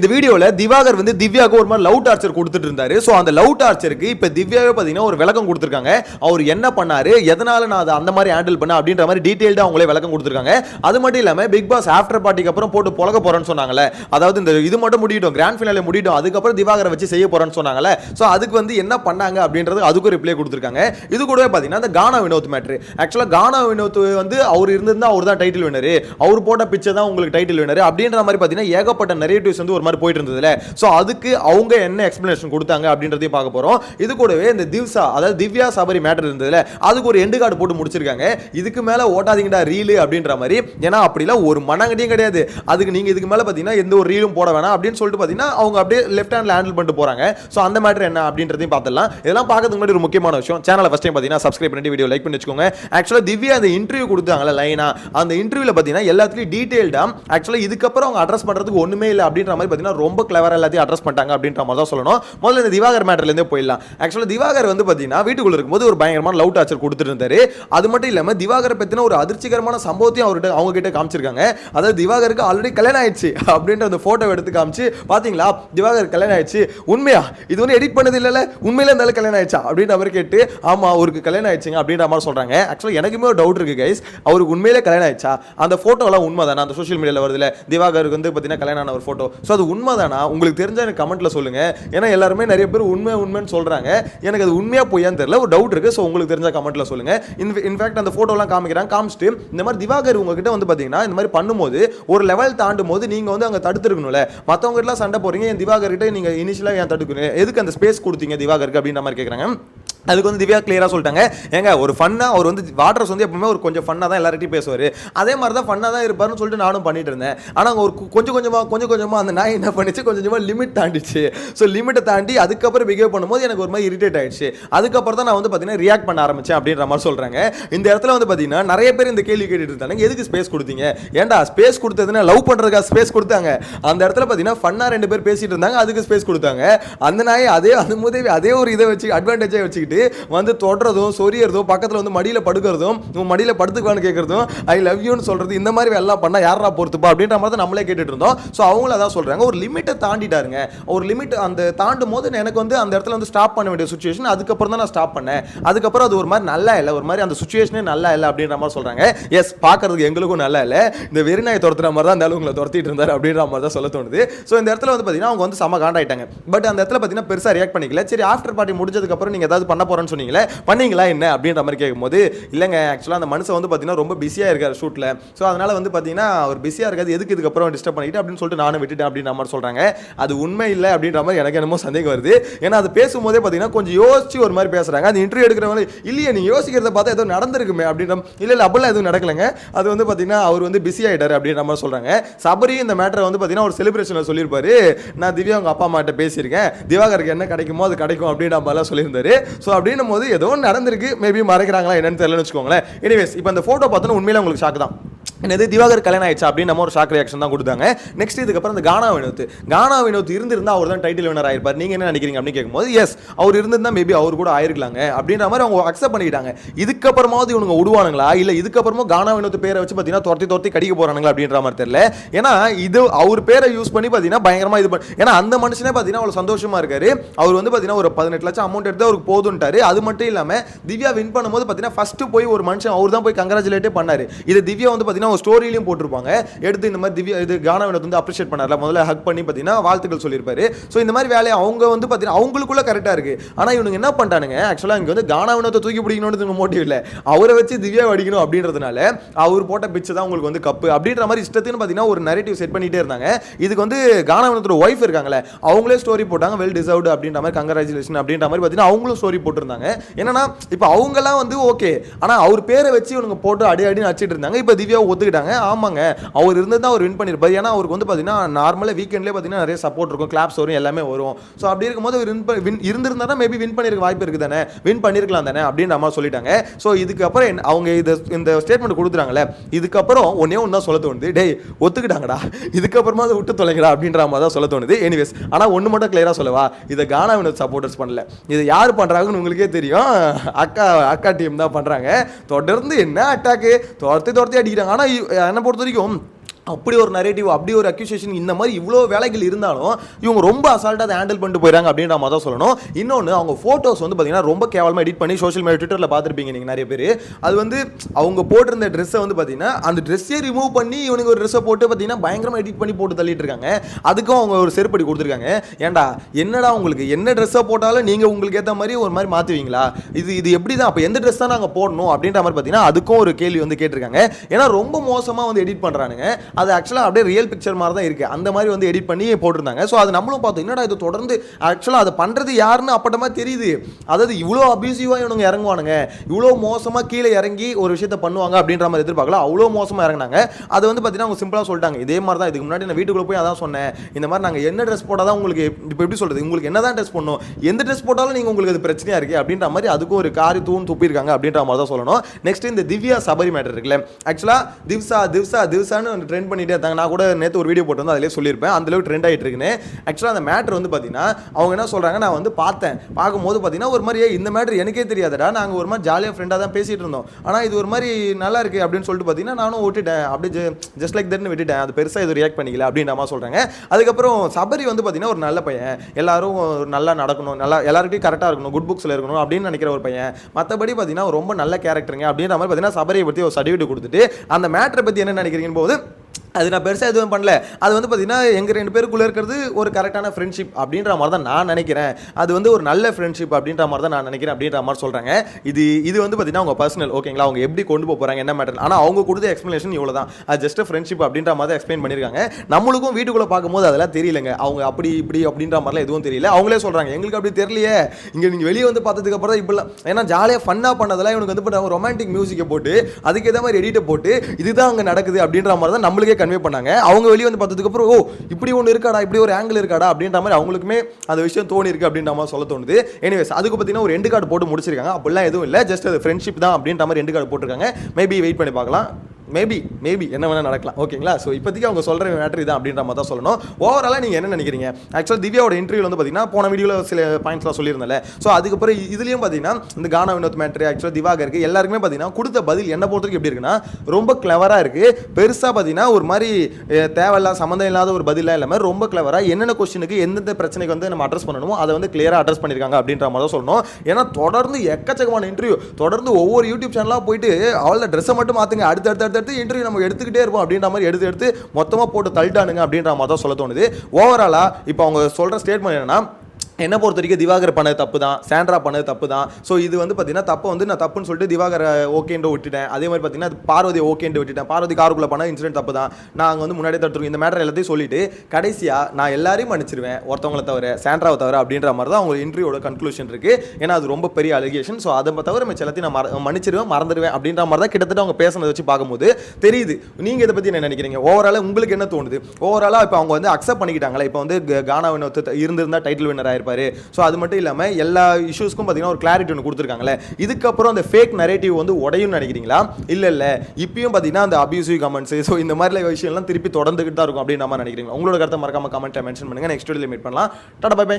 இந்த வீடியோவில் திவாகர் வந்து திவ்யாவுக்கு ஒரு மாதிரி லவ் டார்ச்சர் கொடுத்துட்டு இருந்தாரு. ஸோ அந்த லவ் டார்ச்சருக்கு இப்போ திவ்யாவே பார்த்தீங்கன்னா ஒரு விளக்கம் கொடுத்துருக்காங்க. அவர் என்ன பண்ணாரு? எதனால நான் அதை அந்த மாதிரி ஹேண்டில் பண்ண அப்படின்ற மாதிரி டீட்டெயில்டாக அவங்களே விளக்கம் கொடுத்துருக்காங்க. அது மட்டும் இல்லாமல் பிக் பாஸ் ஆஃப்டர் பார்ட்டிக்கு அப்புறம் போட்டு புழக போகிறேன்னு சொன்னாங்கல்ல. அதாவது இந்த இது மட்டும் முடியட்டும் கிராண்ட் ஃபினாலே முடியட்டும் அதுக்கப்புறம் திவாகரை வச்சு செய்ய போகிறேன்னு சொன்னாங்கல்ல. ஸோ அதுக்கு வந்து என்ன பண்ணாங்க அப்படின்றது அதுக்கும் ரிப்ளை கொடுத்துருக்காங்க. இது கூடவே பார்த்தீங்கன்னா அந்த கானா வினோத் மேட்ரு ஆக்சுவலாக கானா வினோத் வந்து அவர் இருந்திருந்தால் அவர் தான் டைட்டில் வினரு அவர் போட்ட பிச்சை தான் உங்களுக்கு டைட்டில் வினரு அப்படின்ற மாதிரி பார்த்தீங்கன்னா ஏகப்பட்ட நெரேட்டிவ்ஸ் வந்து ஒரு மாதிரி போயிட்டு இருந்ததுல ஸோ அதுக்கு அவங்க என்ன எக்ஸ்பிளனேஷன் கொடுத்தாங்க அப்படின்றதையும் பார்க்க போகிறோம் இது கூடவே இந்த திவ்சா அதாவது திவ்யா சபரி மேட்டர் இருந்ததுல அதுக்கு ஒரு எண்டு கார்டு போட்டு முடிச்சிருக்காங்க. இதுக்கு மேலே ஓட்டாதீங்கடா ரீலு அப்படின்ற மாதிரி. ஏன்னா அப்படிலாம் ஒரு மனங்கடியும் கிடையாது. அதுக்கு நீங்கள் இதுக்கு மேலே பார்த்தீங்கன்னா எந்த ஒரு ரீலும் போட வேணாம் அப்படின்னு சொல்லிட்டு பார்த்தீங்கன்னா அவங்க அப்படியே லெஃப்ட் ஹேண்ட்ல ஹேண்டில் பண்ணிட்டு போகிறாங்க ஸோ அந்த மேட்டர் என்ன அப்படின்றதையும் பார்த்துடலாம். இதெல்லாம் பார்க்கறதுக்கு முன்னாடி ஒரு முக்கியமான விஷயம். சேனலை ஃபஸ்ட் டைம் பார்த்தீங்கன்னா சப்ஸ்கிரைப் பண்ணி வீடியோ லைக் பண்ணி வச்சுக்கோங்க. ஆக்சுவலாக திவ்யா அந்த இன்டர்வியூ கொடுத்தாங்களே லைனா அந்த இன்டர்வியூவில் பார்த்தீங்கன்னா எல்லாத்துலேயும் டீட்டெயில்டாக ஆக்சுவலாக இதுக்கப்புறம் அவங்க அட்ரஸ் பண்ணுறதுக்கு ஒன்றுமே இல்லை அப்படின்ற மாதிரி பார்த்தீங்கன்னா ரொம்ப கிளவராக எல்லாத்தையும் அட்ரஸ் பண்ணிட்டாங்க அப்படின்ற மாதிரி தான் சொல்லணும். முதல்ல இந்த திவாகர் மேட்டர்லேருந்தே போயிடலாம். ஆக்சுவலாக திவாகர் வந்து பார்த்தீங்கன்னா வீட்டுக்குள்ள இருக்கும்போது ஒரு பயங்கரமான லவ் டார்ச்சர் கொடுத்துட்டு இருந்தாரு. அது மட்டும் இல்லாமல் திவாகரை பற்றின ஒரு அதிர்ச்சிகரமான சம்பவத்தையும் அவர்கிட்ட அவங்க கிட்ட காமிச்சிருக்காங்க. அதாவது திவாகருக்கு ஆல்ரெடி கல்யாணம் ஆயிடுச்சு அப்படின்ற அந்த ஃபோட்டோ எடுத்து காமிச்சு பார்த்தீங்களா திவாகர் கல்யாணம் ஆயிடுச்சு. உண்மையா? இது வந்து எடிட் பண்ணது இல்லைல்ல? உண்மையில இருந்தாலும் கல்யாணம் ஆயிடுச்சா? அப்படின்ற மாதிரி கேட்டு ஆமாம் அவருக்கு கல்யாணம் ஆயிடுச்சுங்க அப்படின்ற மாதிரி சொல்கிறாங்க ஆக்சுவலாக எனக்குமே ஒரு டவுட் இருக்குது கைஸ் அவருக்கு உண்மையிலே கல்யாணம் ஆயிடுச்சா? அந்த ஃபோட்டோலாம் உண்மை தானே அந்த சோஷியல் மீடியாவில் வருதுல திவாகருக்கு வந்து பார்த்தீங்கன்னா கல்யாணம் ஆன ஒரு ஃபோட்டோ ஸோ அது உண்மைதானா? உங்களுக்கு தெரிஞ்ச எனக்கு கமெண்ட்டில் சொல்லுங்கள் ஏன்னா எல்லாருமே நிறைய பேர் உண்மை உண்மைன்னு சொல்கிறாங்க எனக்கு அது உண்மையாக பொய்யான்னு தெரியல. ஒரு டவுட் இருக்குது ஸோ உங்களுக்கு தெரிஞ்ச சொல்லுங்கள் சொல்லுங்க. இன்ஃபேக்ட் அந்த ஃபோட்டோலாம் காமிக்கிறாங்க காமிச்சிட்டு இந்த மாதிரி திவாகர் உங்ககிட்ட வந்து பார்த்தீங்கன்னா இந்த மாதிரி பண்ணும்போது ஒரு லெவல் தாண்டும் போது நீங்கள் வந்து அங்கே தடுத்துருக்கணும்ல. மற்றவங்க சண்டை போகிறீங்க என் திவாகர்கிட்ட நீங்கள் இனிஷியலாக ஏன் தடுக்கணும்? எதுக்கு அந்த ஸ்பேஸ் கொடுத்தீங்க திவாகருக்கு அப்படின்ற மாதிரி கேட்குறாங்க அதுக்கு வந்து திவ்யா கிளியராக சொல்லிட்டாங்க. ஏங்க ஒரு ஃபன்னாக அவர் வந்து வாட்டர்ஸ் வந்து எப்பவுமே ஒரு கொஞ்சம் ஃபன்னாக தான் எல்லார்கிட்டையும் பேசுவார். அதே மாதிரி தான் ஃபன்னாக தான் இருப்பார்னு சொல்லிட்டு நானும் பண்ணிட்டு இருந்தேன். ஆனால் ஒரு கொஞ்சம் கொஞ்சமாக கொஞ்சம் கொஞ்சமாக அந்த நாய் என்ன பண்ணிச்சு? கொஞ்சம் கொஞ்சமாக லிமிட் தாண்டிச்சு. ஸோ லிமிட்டை தாண்டி அதுக்கப்புறம் பிஹேவ் பண்ணும்போது எனக்கு ஒரு மாதிரி இரிட்டேட் ஆயிடுச்சு. அதுக்கப்புறம் தான் நான் வந்து பார்த்தீங்கன்னா ரியாக்ட் பண்ண ஆரம்பிச்சேன் அப்படின்ற மாதிரி சொல்கிறாங்க இந்த இடத்துல வந்து பார்த்தீங்கன்னா நிறைய பேர் இந்த கேள்வி கேட்டுட்டு இருந்தாங்க. எதுக்கு ஸ்பேஸ் கொடுத்தீங்க? ஏன்டா ஸ்பேஸ் கொடுத்ததுன்னா லவ் பண்ணுறதுக்காக ஸ்பேஸ் கொடுத்தாங்க. அந்த இடத்துல பார்த்தீங்கன்னா ஃபன்னாக ரெண்டு பேர் பேசிட்டு இருந்தாங்க. அதுக்கு ஸ்பேஸ் கொடுத்தாங்க. அந்த நாய் அதே அந்த முதவி அதே ஒரு இதை வச்சு அட்வான்டேஜாக வச்சுக்கிட்டு வந்து தொடுறதும் சொரியறதும் பக்கத்தில் வந்து மடியில் படுக்கிறதும் உன் மடியில் படுத்துக்கலான்னு கேட்குறதும் ஐ லவ் யூன்னு சொல்கிறது இந்த மாதிரி எல்லாம் பண்ணால் யாரா பொறுத்துப்பா? அப்படின்ற மாதிரி தான் நம்மளே கேட்டுட்டு இருந்தோம். ஸோ அவங்கள அதான் சொல்கிறாங்க ஒரு லிமிட்டை தாண்டிட்டாருங்க. ஒரு லிமிட் அந்த தாண்டும் போது எனக்கு வந்து அந்த இடத்துல வந்து ஸ்டாப் பண்ண வேண்டிய சுச்சுவேஷன் அதுக்கப்புறம் தான் நான் ஸ்டாப் பண்ணேன். அதுக்கப்புறம் அது ஒரு மாதிரி நல்லா இல்லை. ஒரு மாதிரி அந்த சுச்சுவேஷனே நல்லா இல்லை அப்படின்ற மாதிரி சொல்கிறாங்க எஸ் பார்க்கறதுக்கு எங்களுக்கும் நல்லா இல்லை. இந்த வெறிநாயை துரத்துற மாதிரி தான் அந்த உங்களை துரத்திட்டு இருந்தார் அப்படின்ற மாதிரி தான் சொல்ல தோணுது. ஸோ இந்த இடத்துல வந்து பார்த்தீங்கன்னா அவங்க வந்து செம காண்டாயிட்டாங்க. பட் அந்த இடத்துல பார்த்தீங்கன்னா பெருசாக ரியாக்ட் பண்ணிக்கல. சரி ஆஃப்டர் பார்ட்டி முடிஞ்சதுக்கப்புறம் நீங்கள் ஏதாவது பண்ண போறேன்னு சொன்னீங்களே பண்ணீங்களா என்ன அப்படின்ற மாதிரி கேட்கும்போது இல்லைங்க ஆக்சுவலாக அந்த மனுஷன் வந்து பார்த்தீங்கன்னா ரொம்ப பிஸியாக இருக்கார் ஷூட்டில் ஸோ அதனால வந்து பார்த்தீங்கன்னா அவர் பிஸியாக இருக்காது எதுக்கு இதுக்கப்புறம் டிஸ்டர்ப் பண்ணிட்டு அப்படின்னு சொல்லிட்டு நானும் விட்டுட்டேன் அப்படின்ற மாதிரி சொல்கிறாங்க அது உண்மை இல்லை அப்படின்ற மாதிரி எனக்கு என்னமோ சந்தேகம் வருது. ஏன்னா அது பேசும்போதே பார்த்தீங்கன்னா கொஞ்சம் யோசிச்சு ஒரு மாதிரி பேசுகிறாங்க அந்த இன்டர்வியூ எடுக்கிறவங்க இல்லையே நீ யோசிக்கிறத பார்த்தா ஏதோ நடந்திருக்குமே அப்படின்ற இல்லை இல்லை அப்படிலாம் எதுவும் நடக்கலைங்க. அது வந்து பார்த்தீங்கன்னா அவர் வந்து பிஸி ஆகிட்டார் அப்படின்ற மாதிரி சொல்கிறாங்க சபரி இந்த மேட்டரை வந்து பார்த்தீங்கன்னா ஒரு செலிப்ரேஷனில் சொல்லியிருப்பாரு. நான் திவ்யா அவங்க அப்பா அம்மாட்ட பேசியிருக்கேன். திவாகருக்கு என்ன கிடைக்குமோ அது கிடைக்கும் அப்படின்ற மாதிரிலாம் சொல்லியிருந்தாரு. ஸோ அப்படின்னும் போது ஏதோ நடந்திருக்கு. மேபி மறைக்கிறாங்களா என்னன்னு தெரியலன்னு வச்சுக்கோங்களேன். எனிவேஸ் இப்போ அந்த ஃபோட்டோ பார்த்தோன்னா உண்மையில உங்களுக்கு ஷாக் தான். என்னது திவாகர் கல்யாணம் ஆயிடுச்சா அப்படின்னு நம்ம ஒரு ஷாக் ரியாக்ஷன் தான் கொடுத்தாங்க. நெக்ஸ்ட் இதுக்கப்புறம் இந்த கானா வினோத். கானா வினோத் இருந்திருந்தா அவர் தான் டைட்டில் வினர் ஆயிருப்பார். நீங்க என்ன நினைக்கிறீங்க அப்படின்னு கேட்கும்போது எஸ் அவர் இருந்திருந்தா மேபி அவர் கூட ஆயிருக்கலாங்க. அப்படின்ற மாதிரி அவங்க அக்செப்ட் பண்ணிக்கிட்டாங்க. இதுக்கப்புறமாவது இவங்க விடுவானுங்களா? இல்ல இதுக்கப்புறமா கானா வினோத் பேரை வச்சு பார்த்தீங்கன்னா துரத்தி துரத்தி கடிக்க போறானுங்களா அப்படின்ற மாதிரி தெரியல. ஏன்னா இது அவர் பேரை யூஸ் பண்ணி பார்த்தீங்கன்னா பயங்கரமா இது பண்ணி ஏன்னா அந்த மனுஷனே பார்த்தீங்கன்னா அவ்வளவு சந்தோஷமா இருக்காரு. அவர் வந்து பார்த்தீங்கன்னா ஒரு பதினெட்டு லட்சம் அமௌண்ட் எடுத்து அவருக்கு போதுன்ட்டாரு அது மட்டும் இல்லாம திவ்யா வின் பண்ணும்போது பார்த்தீங்கன்னா ஃபர்ஸ்ட் போய் ஒரு மனுஷன் அவர் தான் போய் கங்க்ராச்சுலேட்டே பண்ணாரு. இது திவ்யா வந்து பார்த்தீங்கன்னா அவங்க ஸ்டோரியிலையும் போட்டிருப்பாங்க. எடுத்து இந்த மாதிரி திவ்யா இது கானா வந்து அப்ரிஷியேட் பண்ணார்ல. முதல்ல ஹக் பண்ணி பார்த்தீங்கன்னா வாழ்த்துக்கள் சொல்லியிருப்பாரு. ஸோ இந்த மாதிரி வேலையை அவங்க வந்து பார்த்தீங்கன்னா அவங்களுக்குள்ள கரெக்டாக இருக்கு. ஆனால் இவனுங்க என்ன பண்ணிட்டானுங்க? ஆக்சுவலாக இங்கே வந்து கானா வினோத்தை தூக்கி பிடிக்கணும்னு மோட்டிவ் இல்லை. அவரை வச்சு திவ்யா அடிக்கணும் அப்படின்றதுனால அவர் போட்ட பிச்சு தான் உங்களுக்கு வந்து கப்பு அப்படின்ற மாதிரி இஷ்டத்துன்னு பார்த்தீங்கன்னா ஒரு நரேட்டிவ் செட் பண்ணிட்டே இருந்தாங்க. இதுக்கு வந்து கானா வினோத்தோட ஒய்ஃப் இருக்காங்களே அவங்களே ஸ்டோரி போட்டாங்க வெல் டிசர்வ்டு அப்படின்ற மாதிரி கங்கராச்சுலேஷன் அப்படின்ற மாதிரி பார்த்தீங்கன்னா அவங்களும் ஸ்டோரி போட்டிருந்தாங்க. என்னன்னா இப்போ அவங்கெல்லாம் வந்து ஓகே ஆனால் அவர் பேரை வச்சு இவனுங்க போட்டு அடி அடி அடிச்சிட்டு இருந்தாங்க. இப்போ திவ்யா ஒத்துக்கிட்டாங்க. ஆமாங்க. அவர் இருந்து தான் அவர் வின் பண்ணியிருப்பார் ஏன்னா அவருக்கு வந்து பார்த்தீங்கன்னா நார்மலாக வீக்கெண்ட்லேயே பார்த்தீங்கன்னா நிறைய சப்போர்ட் இருக்கும். கிளாப்ஸ் வரும் எல்லாமே வரும். ஸோ அப்படி இருக்கும்போது அவர் வின் வின் இருந்திருந்தா தான் மேபி வின் பண்ணிருக்க வாய்ப்பு இருக்குது தானே வின் பண்ணிருக்கலாம் தானே? அப்படின்ற மாதிரி சொல்லிட்டாங்க. ஸோ இதுக்கப்புறம் அவங்க இது இந்த ஸ்டேட்மெண்ட் கொடுத்துறாங்களே இதுக்கப்புறம் ஒன்னே ஒன்று தான் சொல்ல தோணுது. டேய் ஒத்துக்கிட்டாங்கடா. இதுக்கப்புறமா அதை விட்டு தொலைங்கடா அப்படின்ற மாதிரி தான் சொல்ல தோணுது. எனிவேஸ் ஆனால் ஒன்று மட்டும் கிளியராக சொல்லவா? இதை கானா வினோத் சப்போர்ட்டர்ஸ் பண்ணல. இது யார் பண்ணுறாங்கன்னு உங்களுக்கே தெரியும். அக்கா அக்கா டீம் தான் பண்ணுறாங்க தொடர்ந்து என்ன அட்டாக்கு துரத்தி துரத்தி அடிக்கிறாங்க. ஆனால் என்னை பொறுத்த வரைக்கும் அப்படி ஒரு நரேட்டிவ் அப்படி ஒரு அக்யூசேஷன் இந்த மாதிரி இவ்வளோ வேலைகள் இருந்தாலும் இவங்க ரொம்ப அசால்ட்டாக அதை ஹேண்டில் பண்ணிட்டு போயிறாங்க அப்படின்ற நம்ம தான் சொல்லணும். இன்னொன்று அவங்க ஃபோட்டோஸ் வந்து பார்த்தீங்கன்னா ரொம்ப கேவலமாக எடிட் பண்ணி சோஷியல் மீடியா ட்விட்டரில் பார்த்துருப்பீங்க நீங்கள் நிறைய பேர். அது வந்து அவங்க போட்டிருந்த ட்ரெஸ்ஸை வந்து பார்த்தீங்கன்னா அந்த ட்ரெஸ்ஸே ரிமூவ் பண்ணி இவனுக்கு ஒரு ட்ரெஸ்ஸை போட்டு பார்த்தீங்கன்னா பயங்கரமாக எடிட் பண்ணி போட்டு தள்ளிட்டு இருக்காங்க. அதுக்கும் அவங்க ஒரு செருப்படி கொடுத்துருக்காங்க. ஏன்டா என்னடா உங்களுக்கு என்ன ட்ரெஸ்ஸை போட்டாலும் நீங்கள் உங்களுக்கு ஏற்ற மாதிரி ஒரு மாதிரி மாற்றுவீங்களா இது இது எப்படி தான் அப்போ எந்த ட்ரெஸ் தான் நாங்கள் போடணும் அப்படின்ற மாதிரி பார்த்தீங்கன்னா அதுக்கும் ஒரு கேள்வி வந்து கேட்டிருக்காங்க. ஏன்னா ரொம்ப மோசமாக வந்து எடிட் பண்ணுறானுங்க அது ஆக்சுவலாக அப்படியே ரியல் பிக்சர் மாதிரி தான் இருக்குது அந்த மாதிரி வந்து எடிட் பண்ணி போட்டிருந்தாங்க. ஸோ அது நம்மளும் பார்த்தோம். என்னடா இது தொடர்ந்து ஆக்சுவலாக அதை பண்ணுறது யாருன்னு அப்பட்டமா தெரியுது. அதாவது இவ்வளோ அபியூசிவாக இவனுங்க இறங்குவானுங்க. இவ்வளோ மோசமாக கீழே இறங்கி ஒரு விஷயத்த பண்ணுவாங்க அப்படின்ற மாதிரி எதிர்பார்க்கல. அவ்வளோ மோசமாக இறங்கினாங்க. அது வந்து பார்த்தீங்கன்னா அவங்க சிம்பிளாக சொல்லிட்டாங்க. இதே மாதிரி தான் இதுக்கு முன்னாடி நான் வீட்டுக்குள்ளே போய் அதான் சொன்னேன். இந்த மாதிரி நாங்கள் என்ன ட்ரெஸ் போட்டால் தான் உங்களுக்கு இப்போ எப்படி சொல்கிறது உங்களுக்கு என்ன தான் ட்ரெஸ் பண்ணணும் எந்த ட்ரெஸ் போட்டாலும் நீங்கள் உங்களுக்கு அது பிரச்சனையாக இருக்குது அப்படின்ற மாதிரி அதுக்கும் ஒரு காரி தூண் துப்பியிருக்காங்க அப்படின்ற மாதிரி தான் சொல்லணும். நெக்ஸ்ட் இந்த திவ்யா சபரி மேட்டர் இருக்குல்ல. ஆக்சுவலாக திவ்சா திவ்சா திவ்சான்னு ட்ரெண்ட் பண்ணிகிட்டே இருந்தாங்க. நான் கூட நேற்று ஒரு வீடியோ போட்டு வந்து அதிலே சொல்லியிருப்பேன். அந்த அளவுக்கு ட்ரெண்ட் ஆகிட்டு இருக்குன்னு. ஆக்சுவலாக அந்த மேட்ரு வந்து பார்த்தீங்கன்னா அவங்க என்ன சொல்கிறாங்க நான் வந்து பார்த்தேன். பார்க்கும்போது பார்த்தீங்கன்னா ஒரு மாதிரி இந்த மேட்ரு எனக்கே தெரியாதடா. நாங்கள் ஒரு மாதிரி ஜாலியாக ஃப்ரெண்டாக தான் பேசிகிட்டு இருந்தோம். ஆனால் இது ஒரு மாதிரி நல்லா இருக்குது அப்படின்னு சொல்லிட்டு பார்த்தீங்கன்னா நானும் விட்டுட்டேன் அப்படியே ஜஸ்ட் லைக் தட்னு விட்டுட்டேன். அது பெருசாக இது ரியாக்ட் பண்ணிக்கல அப்படின்ற மாதிரி சொல்கிறாங்க அதுக்கப்புறம் சபரி வந்து பார்த்தீங்கன்னா ஒரு நல்ல பையன். எல்லாரும் நல்லா நடக்கணும். நல்லா எல்லாருக்கிட்டையும் கரெக்டாக இருக்கணும். குட் புக்ஸில் இருக்கணும் அப்படின்னு நினைக்கிற ஒரு பையன். மற்றபடி பார்த்தீங்கன்னா ரொம்ப நல்ல கேரக்டருங்க அப்படின்ற மாதிரி பார்த்தீங்கன்னா சபரியை பற்றி ஒரு சர்டிஃபிகேட் கொடுத்துட்டு அந்த மேட்ரை பற்றி என்ன நினைக்கிறீங்கன்னு போது அது நான் பெருசாக எதுவும் பண்ணல. அது வந்து பார்த்தீங்கன்னா எங்கள் ரெண்டு பேருக்குள்ளே இருக்கிறது ஒரு கரெக்டான ஃப்ரெண்ட்ஷிப் அப்படின்ற மாதிரி தான் நான் நினைக்கிறேன். அது வந்து ஒரு நல்ல ஃப்ரெண்ட்ஷிப் அப்படின்ற மாதிரி தான் நான் நினைக்கிறேன் அப்படின்ற மாதிரி சொல்கிறாங்க இது இது வந்து பார்த்தீங்கன்னா அவங்க பர்சனல் ஓகேங்களா அவங்க எப்படி கொண்டு போக போகிறாங்க என்ன மேட்டர் ஆனால் அவங்க கொடுத்த எக்ஸ்ப்ளனேஷன் இவ்வளோ தான் அது ஜஸ்ட் ஃப்ரெண்ட்ஷிப் அப்படின்ற மாதிரி எக்ஸ்பிளைன் பண்ணியிருக்காங்க நம்மளுக்கும் வீட்டுக்குள்ளே பார்க்கும்போது அதெல்லாம் தெரியலங்க. அவங்க அப்படி இப்படி அப்படின்ற மாதிரிலாம் எதுவும் தெரியல. அவங்களே சொல்கிறாங்க எங்களுக்கு அப்படி தெரியலையே. இங்கே நீங்கள் வெளியே வந்து பார்த்ததுக்கு அப்புறம் தான் இப்படிலாம். ஏன்னா ஜாலியாக ஃபன்னாக பண்ணதெல்லாம் இவனுக்கு வந்து ரொமான்டிக் மியூசிக்கை போட்டு அதுக்கு ஏற்ற மாதிரி எடிட்டை போட்டு இதுதான் அங்கே நடக்குது அப்படின்ற மாதிரி தான் நம்மளுக்கே கன்வே பண்ணாங்க. அவங்க வெளியே வந்து பார்த்ததுக்கப்புறம் ஓ இப்படி ஒன்று இருக்காடா இப்படி ஒரு ஆங்கிள் இருக்காடா அப்படின்ற மாதிரி அவங்களுக்குமே அந்த விஷயம் தோணி இருக்கு அப்படின்ற மாதிரி சொல்ல தோணுது. எனிவேஸ் அதுக்கு பார்த்தீங்கன்னா ஒரு எண்டு கார்டு போட்டு முடிச்சிருக்காங்க. அப்படிலாம் எதுவும் இல்லை. ஜஸ்ட் அது ஃப்ரெண்ட்ஷிப் தான் அப்படின்ற மாதிரி ரெண்டு கார்டு போட்டிருக்காங்க. மேபி வெயிட் பண்ணி பார்க்கலாம். மேபி மேபி என்ன வேணால் நடக்கலாம். ஓகேங்களா ஸோ இப்போதைக்கு அவங்க சொல்கிற மேட்ரு இதான் அப்படின்ற மாதிரி தான் சொல்லணும். ஓவராலாக நீங்கள் என்ன நினைக்கிறீங்க? ஆக்சுவலாக திவ்யாவோட இன்டர்வியூ வந்து பார்த்தீங்கன்னா போன வீடியோவில் சில பாயிண்ட்ஸ்லாம் சொல்லியிருந்தேன்ல. ஸோ அதுக்கப்புறம் இதுலேயும் பார்த்தீங்கன்னா இந்த கானா வினோத் மேட்ரு ஆக்சுவலாக திவாகருக்கு எல்லாருக்குமே பார்த்தீங்கன்னா கொடுத்த பதில் என்ன பொறுத்தவரைக்கும் எப்படி இருக்குன்னா ரொம்ப கிளவராக இருக்குது பெருசாக பார்த்தீங்கன்னா ஒரு மாதிரி அஹ், தேவையில்லாத சம்மந்தம் இல்லாத ஒரு பதிலாக இல்லாமல் ரொம்ப கிளவராக என்னென்ன கொஸ்டினுக்கு எந்தெந்த பிரச்சனைக்கு வந்து நம்ம அட்ரஸ் பண்ணணுமோ அதை வந்து கிளியராக அட்ரஸ் பண்ணியிருக்காங்க அப்படின்ற மாதிரி தான் சொல்லணும். ஏன்னா தொடர்ந்து எக்கச்சக்கமான இன்டர்வியூ தொடர்ந்து ஒவ்வொரு யூடியூப் சேனலாக போயிட்டு அவள ட்ரெஸ்ஸை மட்டும் மாற்றுங்க அடுத்து அடுத்து அடுத்து எடுத்து இன்டர்வியூ நம்ம எடுத்துக்கிட்டே இருப்போம் அப்படின்ற மாதிரி எடுத்து எடுத்து மொத்தமாக போட்டு தள்ளிட்டானுங்க அப்படின்ற மாதிரி தான் சொல்ல தோணுது. ஓவராலாக இப்போ அவங்க சொல்கிற ஸ்டேட்மெண்ட் என்னன்னா என்ன பொறுத்த வரைக்கும் திவாகர் பண்ணது தப்பு தான் சாண்ட்ரா பண்ணது தப்பு தான் ஸோ இது வந்து பார்த்தீங்கன்னா தப்பை வந்து நான் தப்புன்னு சொல்லிட்டு திவாகர் ஓகேன்னு விட்டுட்டேன். அதே மாதிரி பார்த்தீங்கன்னா அது பார்வதி ஓகேன்னு விட்டுட்டேன். பார்வதி காருக்குள்ள பண்ண இன்சிடென்ட் தப்பு தான் நாங்கள் வந்து முன்னாடியே தடுத்துருவோம். இந்த மேட்டர் எல்லாத்தையும் சொல்லிட்டு கடைசியாக நான் எல்லாரையும் மன்னிச்சிருவேன். ஒருத்தவங்களை தவிர சாண்ட்ராவை தவிர அப்படின்ற மாதிரி தான் அவங்க இன்டர்வியூட கன்க்ளூஷன் இருக்குது ஏன்னா அது ரொம்ப பெரிய அலிகேஷன் ஸோ அதை தவிர மிச்ச எல்லாத்தையும் நான் மற- மன்னிச்சிருவேன் மறந்துடுவேன் அப்படின்ற மாதிரி தான் கிட்டத்தட்ட அவங்க பேசுனதை வச்சு பார்க்கும்போது தெரியுது. நீங்கள் இதை பற்றி என்ன நினைக்கிறீங்க? ஓவராலாக உங்களுக்கு என்ன தோணுது? ஓவராலாக இப்போ அவங்க வந்து அக்செப்ட் பண்ணிக்கிட்டாங்களா? இப்போ வந்து கானா வினோத் இருந்திருந்தால் டைட்டில் வின்னர் ஆயிருப்பாரு. ஸோ அது மட்டும் இல்லாமல் எல்லா இஷ்யூஸ்க்கும் பார்த்தீங்கன்னா ஒரு கிளாரிட்டி ஒன்று கொடுத்துருக்காங்களே இதுக்கப்புறம் அந்த ஃபேக் நரேட்டிவ் வந்து உடையும்னு நினைக்கிறீங்களா? இல்லை இல்லை. இப்பயும் பார்த்தீங்கன்னா அந்த அபியூசிவ் கமெண்ட்ஸ் ஸோ இந்த மாதிரி விஷயம்லாம் திருப்பி தொடர்ந்துகிட்டு தான் இருக்கும் அப்படின்னு நம்ம நினைக்கிறீங்க உங்களோட கருத்தை மறக்காம கமெண்ட்டை மென்ஷன் பண்ணுங்க. நெக்ஸ்ட் வீடியோ மீட் பண்ணலாம். Tata bye by